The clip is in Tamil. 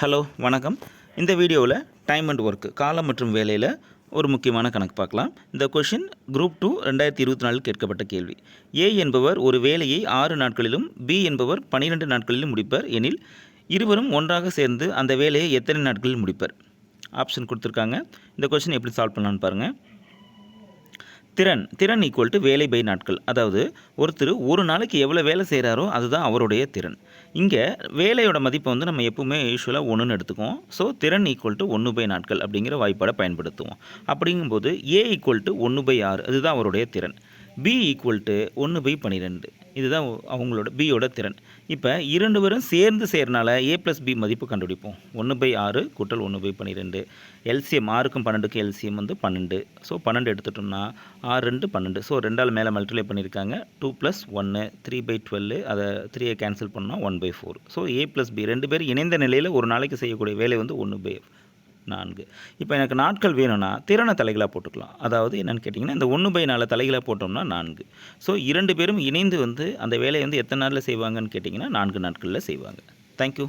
ஹலோ வணக்கம். இந்த வீடியோவில் டைம் அண்ட் ஒர்க் காலம் மற்றும் வேலையில் ஒரு முக்கியமான கணக்கு பார்க்கலாம். இந்த கொஷின் குரூப் டூ ரெண்டாயிரத்தி இருபத்தி நாலில் கேட்கப்பட்ட கேள்வி. ஏ என்பவர் ஒரு வேலையை ஆறு நாட்களிலும் பி என்பவர் பன்னிரெண்டு நாட்களிலும் முடிப்பர் எனில் இருவரும் ஒன்றாக சேர்ந்து அந்த வேலையை எத்தனை நாட்களில் முடிப்பர்? ஆப்ஷன் கொடுத்துருக்காங்க. இந்த கொஷின் எப்படி சால்வ் பண்ணலான்னு பாருங்கள் திறன். திறன் ஈக்குவல் டு வேலை பை நாட்கள். அதாவது ஒருத்தர் ஒரு நாளைக்கு எவ்வளோ வேலை செய்கிறாரோ அதுதான் அவருடைய திறன். இங்கே வேலையோட மதிப்பை வந்து நம்ம எப்பவுமே யூஸ்வலாக ஒன்றுன்னு எடுத்துக்குவோம். ஸோ திறன் ஈக்குவல் டு ஒன்று பை நாட்கள் அப்படிங்கிற வாய்ப்பாடை பயன்படுத்துவோம். அப்படிங்கும்போது ஏ ஈக்குவல் டு ஒன்று பை ஆறு அதுதான் அவருடைய திறன். பி ஈக்குவல் டு ஒன்று பை பன்னிரெண்டு. இதுதான் அவங்களோட பியோட திறன். இப்போ இரண்டு பேரும் சேர்ந்து சேர்னால ஏ ப்ளஸ் பி மதிப்பு கண்டுபிடிப்போம். ஒன்று பை ஆறு கூட்டல் ஒன்று பை பன்னிரெண்டு. எல்சிஎம் ஆறுக்கும் பன்னெண்டுக்கும் எல்சிஎம் வந்து பன்னெண்டு. ஸோ பன்னெண்டு எடுத்துட்டோம்னா ஆறு ரெண்டு பன்னெண்டு. ஸோ ரெண்டால் மேலே மல்டிப்ளை பண்ணியிருக்காங்க. டூ ப்ளஸ் ஒன்று த்ரீ பை டுவெல் அதை த்ரீயை கேன்சல் பண்ணால் one by four so A plus B ரெண்டு பேர் இணைந்த நிலையில் ஒரு நாளைக்கு செய்யக்கூடிய வேலை வந்து ஒன்று பை நான்கு. இப்போ எனக்கு நாட்கள் வேணும்னா திறனை தலைகளாக போட்டுக்கலாம். அதாவது என்னென்னு கேட்டிங்கன்னா இந்த ஒன்று பை நாலு தலைகளாக போட்டோம்னா நான்கு. ஸோ இரண்டு பேரும் இணைந்து வந்து அந்த வேலையை வந்து எத்தனை நாளில் செய்வாங்கன்னு கேட்டிங்கன்னா நான்கு நாட்களில் செய்வாங்க. தேங்க்யூ